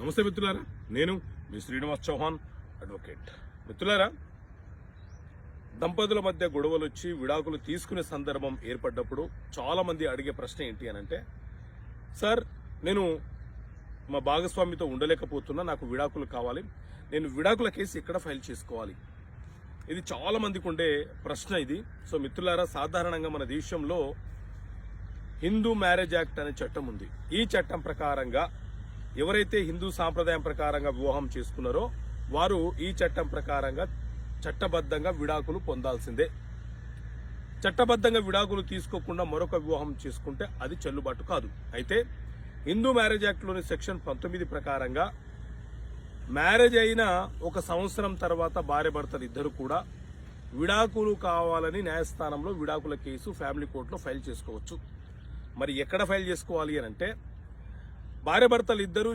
నమస్తే మిత్రులారా నేను మీ శ్రీనివాస్ చౌహాన్ అడ్వకేట్. మిత్రులారా దంపతుల మధ్య గొడవలు వచ్చి విడాకులు తీసుకునే సందర్భం ఏర్పడ్డప్పుడు చాలా మంది అడిగే ప్రశ్న ఏంటి అని అంటే సార్ నేను మా భాగస్వామితో ఉండలేకపోతున్నా నాకు విడాకులు కావాలి. నేను విడాకుల కేసు ఎక్కడ ఫైల్ చేసుకోవాలి? ఇది చాలామందికి ఉండే ప్రశ్న ఇది. సో మిత్రులారా సాధారణంగా మన దేశంలో హిందూ మ్యారేజ్ యాక్ట్ అనే చట్టం ఉంది. ఈ చట్టం ప్రకారంగా ఎవరైతే హిందూ సాంప్రదాయం ప్రకారంగా వివాహం చేసుకున్నారో వారు ఈ చట్టం ప్రకారంగా చట్టబద్ధంగా విడాకులు పొందాల్సిందే. చట్టబద్ధంగా విడాకులు తీసుకోకుండా మరొక వివాహం చేసుకుంటే అది చెల్లుబాటు కాదు. అయితే హిందూ మ్యారేజ్ యాక్ట్లోని సెక్షన్ పంతొమ్మిది ప్రకారంగా మ్యారేజ్ అయిన ఒక సంవత్సరం తర్వాత భార్య భర్తలు ఇద్దరు కూడా విడాకులు కావాలని న్యాయస్థానంలో విడాకుల కేసు ఫ్యామిలీ కోర్టులో ఫైల్ చేసుకోవచ్చు. మరి ఎక్కడ ఫైల్ చేసుకోవాలి అని అంటే భార్య భర్తలు ఇద్దరు